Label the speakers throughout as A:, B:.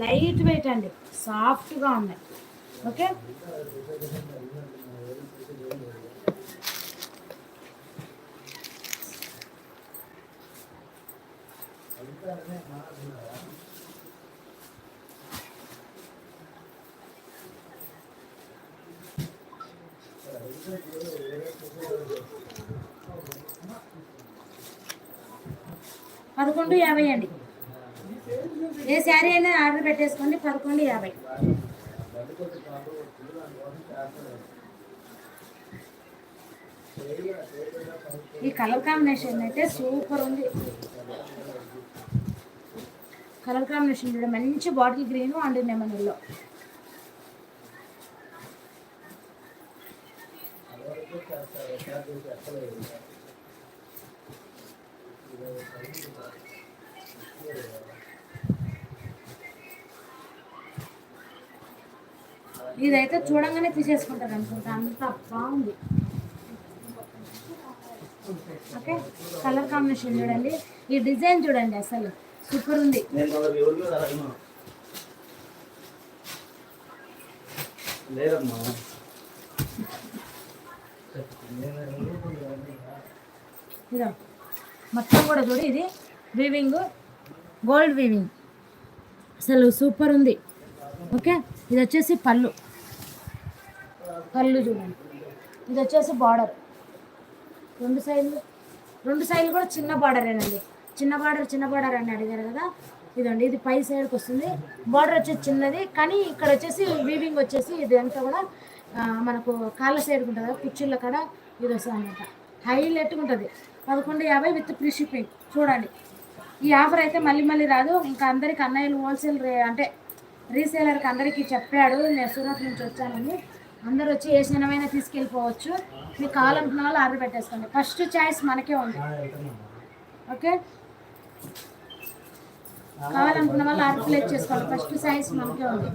A: Light weight అండి సాఫ్ట్గా ఉన్నాయి. ఓకే? పదకొండు యాభై అండి. ఏ శారీ అయినా ఆర్డర్ పెట్టేసుకోండి పదకొండు యాభై. ఈ కలర్ కాంబినేషన్ అయితే సూపర్ ఉంది. కలర్ కాంబినేషన్ మంచి bottle green and lemon yellow. ఇదైతే చూడంగానే తీసేసుకుంటారు అనుకుంటా. అంత బాగుంది. ఓకే? కలర్ కాంబినేషన్ చూడండి. ఈ డిజైన్ చూడండి అసలు. సూపర్ ఉంది. ఇదో. మొత్తం కూడా చూడు ఇది వీవింగ్ గోల్డ్ వీవింగ్ అసలు సూపర్ ఉంది. ఓకే? ఇది వచ్చేసి పళ్ళు. పళ్ళు చూడండి. ఇది వచ్చేసి బార్డర్ రెండు సైజులు రెండు సైజులు కూడా చిన్న బార్డరేనండి చిన్న బార్డర్ చిన్న బార్డర్ అని అడిగారు కదా? ఇదండి ఇది పై సైడ్కి వస్తుంది. బార్డర్ వచ్చేసి చిన్నది కానీ ఇక్కడ వచ్చేసి వీవింగ్ వచ్చేసి ఇది అంతా కూడా మనకు కాళ్ళ సైడ్కి ఉంటుంది కదా కుర్చీల కాడ ఇది వస్తుంది అనమాట హైలైట్గా ఉంటుంది. పదకొండు యాభై విత్ ఫ్రీ షిప్పింగ్. చూడండి. ఈ ఆఫర్ అయితే మళ్ళీ మళ్ళీ రాదు. ఇంకా అందరికి అన్నయ్యలు హోల్సేల్ రే అంటే రీసేలర్కి అందరికీ చెప్పాడు. నేను సూరత్ నుంచి వచ్చానని. అందరు వచ్చి ఏ సినిమైనా తీసుకెళ్ళిపోవచ్చు. మీకు కావాలనుకున్న వాళ్ళు ఆర్డర్ పెట్టేసుకోండి. ఫస్ట్ చాయిస్ మనకే ఉంది. ఓకే? కావాలనుకున్న వాళ్ళు ఆర్డర్ ప్లేస్ చేసుకోండి. ఫస్ట్ సైజ్ మనకే ఉంది.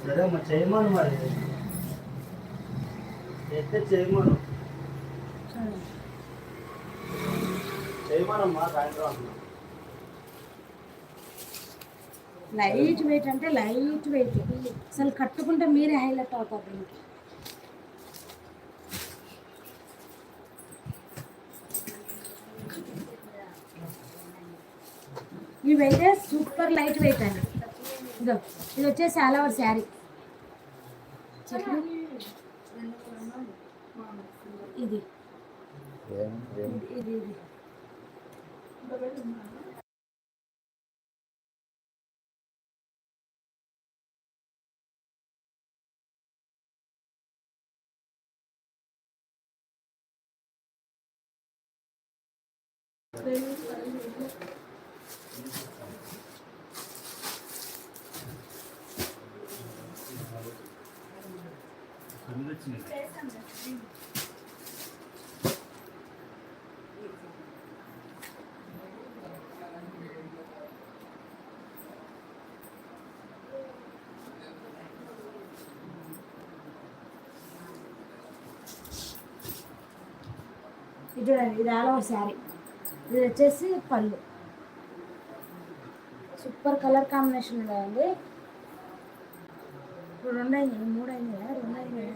B: సరే అమ్మా చేయమను మరి ఎత్తే చేయమను
A: చూడండి.
B: చేయమనమ్మా సాయంత్రం అన్నా
A: లైట్ వెయిట్ అంటే లైట్ వెయిట్. అసలు కట్టుకుంటే మీరే హైలైట్ అవుతారు. దీనికి ఇవైతే సూపర్ లైట్ వెయిట్ అండి. ఇదో ఇది వచ్చేసి ఆల్ ఓవర్ శారీ ఇది. ఇది ఇది. ఇది ఇది ఆల్ శారీ. ఇది వచ్చేసి పళ్ళు. సూపర్ కలర్ కాంబినేషన్ ఉన్నాయండి. ఇప్పుడు రెండు అయినాయి మూడు అయినాయా రెండు అయినాయి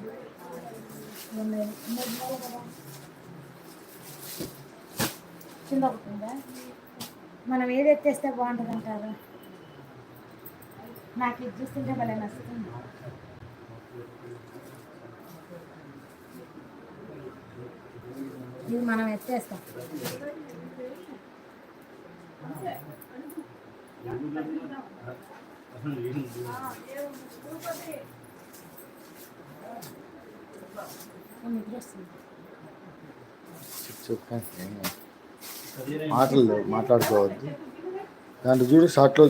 A: రెండు అయినాయి కదా కింద ఒకటి ఉందా? మనం ఏది ఎత్తేస్తే బాగుంటుంది అంటారు నాకు ఇది చూస్తుంటే భలే నచ్చుతుంది. ఇది మనం ఎత్తేస్తాం.
C: చెప్పండి మాటలు మాట్లాడుకోవద్దు. దాంట్లో చూడు షార్ట్లో